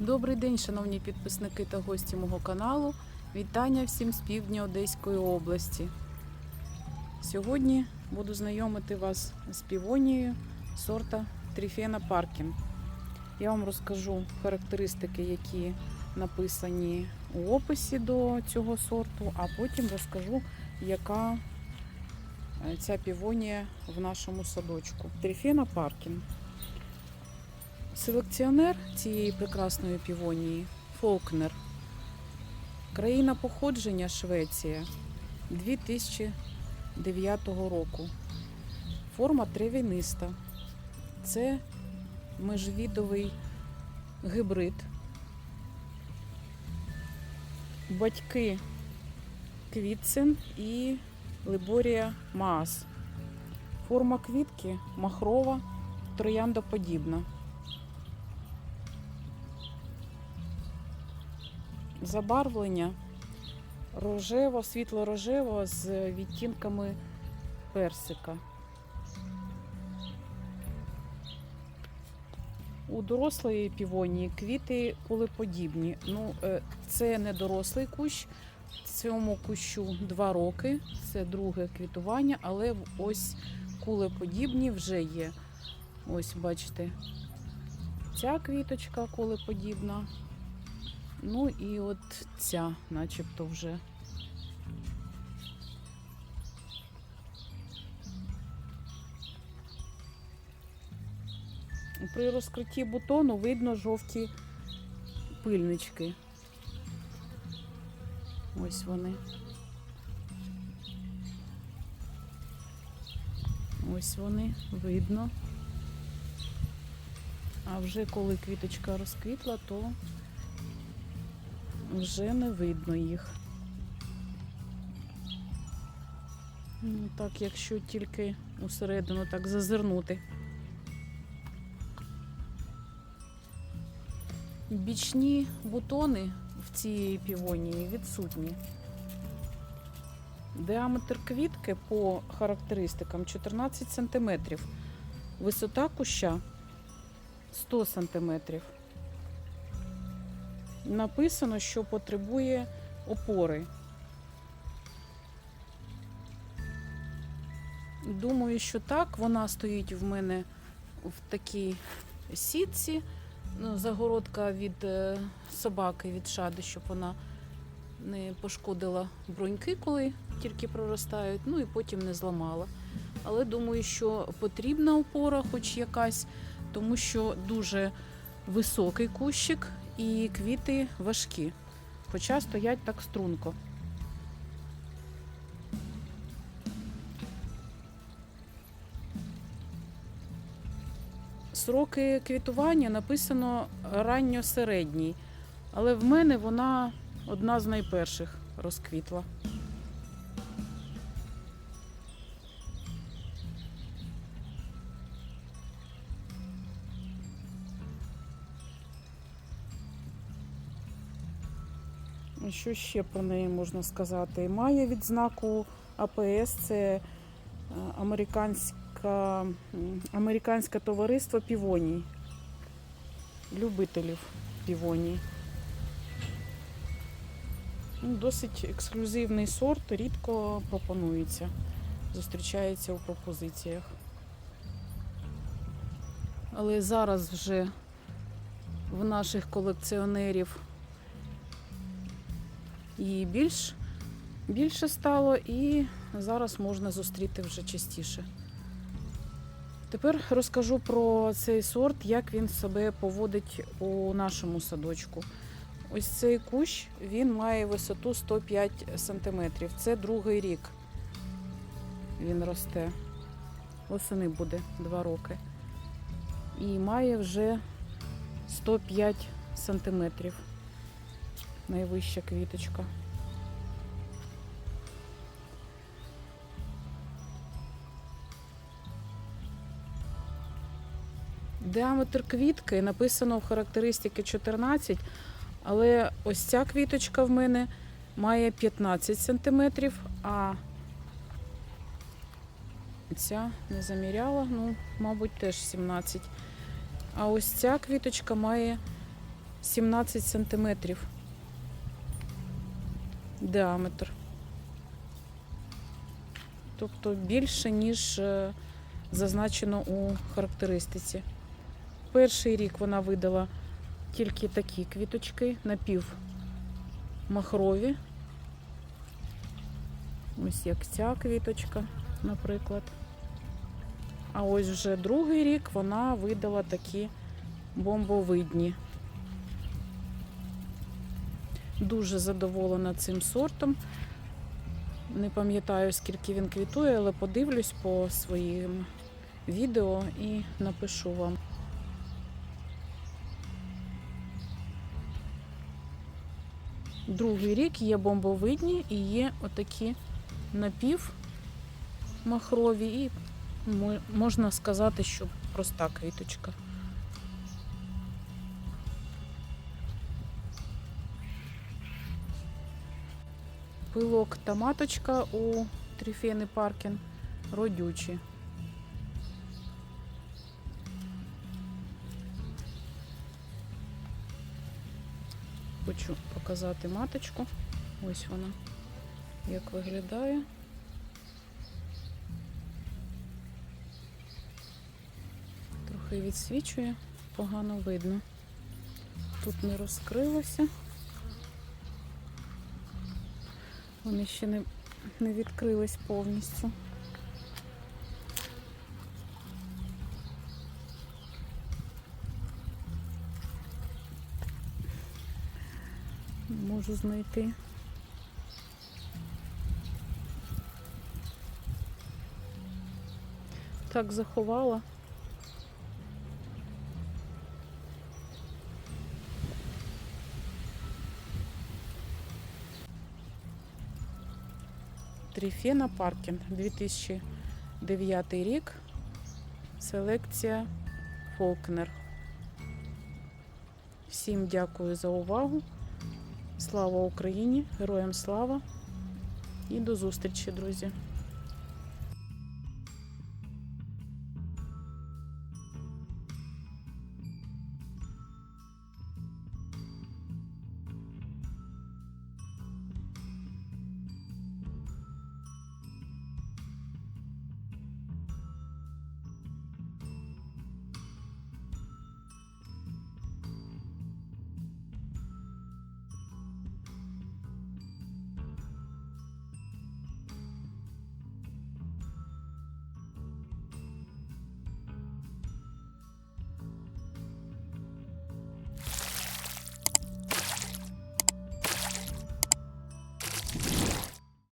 Добрий день, шановні підписники та гості мого каналу. Вітання всім з півдня Одеської області. Сьогодні буду знайомити вас з півонією сорта Тріфена Паркін. Я вам розкажу характеристики, які написані у описі до цього сорту, а потім розкажу, яка е, ця півонія в нашому садочку. Тріфена Паркін. Селекціонер цієї прекрасної півонії Фолкнер. Країна походження Швеція 2009 року. Форма трав'яниста. Це межвідовий гибрид. Батьки Квітцин і Либорія Маас. Форма квітки махрова, трояндоподібна. Забарвлення рожево, світло-рожево з відтінками персика. У дорослої півонії квіти кулеподібні. Ну, е, це не дорослий кущ. Цьому кущу 2 роки, це друге квітування, але ось кулеподібні вже є. Ось, бачите, ця квіточка кулеподібна, Ну і от ця, начебто, вже. При розкритті бутону видно жовті пильнички. Ось вони. Ось вони, видно. А вже коли квіточка розквітла, то вже не видно їх. Ну, так, якщо тільки усередину так зазирнути. Бічні бутони в цій півонії відсутні. Діаметр квітки по характеристикам 14 см. Висота куща 100 см написано, що потребує опори. Думаю, що так. Вона стоїть в мене в такій сітці. Ну, загородка від е, собаки, від шади, щоб вона не пошкодила бруньки, коли тільки проростають, ну і потім не зламала. Але думаю, що потрібна опора, хоч якась, тому що дуже високий кущик і квіти важкі, хоча стоять так струнко. Сроки квітування написано ранньо-середній, але в мене вона одна з найперших розквітла. Що ще про неї можна сказати? Має відзнаку АПС, це е, американська, американське товариство півоній, любителів півоній. Ну, Досить ексклюзивний сорт, рідко пропонується, зустрічається у пропозиціях. Але зараз вже в наших колекціонерів і більш, більше стало, і зараз можна зустріти вже частіше. Тепер розкажу про цей сорт, як він себе поводить у нашому садочку. Ось цей кущ він має висоту 105 см. Це другий рік. Він росте. Восени буде 2 роки. І має вже 105 сантиметрів найвища квіточка. Діаметр квітки написано в характеристики 14, але ось ця квіточка в мене має 15 см, а ця не заміряла, ну, мабуть, теж 17. А ось ця квіточка має 17 сантиметрів діаметр. Тобто більше, ніж е, зазначено у характеристиці. Перший рік вона видала тільки такі квіточки, напів махрові. Ось як ця квіточка, наприклад. А ось вже другий рік вона видала такі бомбовидні. Дуже задоволена цим сортом. Не пам'ятаю, скільки він квітує, але подивлюсь по своїм відео і напишу вам. Другий рік є бомбовидні і є отакі напівмахрові і можна сказати, що проста квіточка. Пилок та маточка у тріфени паркін родючі. Хочу показати маточку. Ось вона, як виглядає. Трохи відсвічує, погано видно. Тут не розкрилося. Вони ще не, не відкрились повністю. Можу знайти. Так заховала. Тріфена Паркін, 2009 рік. Селекція Фолкнер. Всім дякую за увагу. Слава Україні! Героям слава! І до зустрічі, друзі!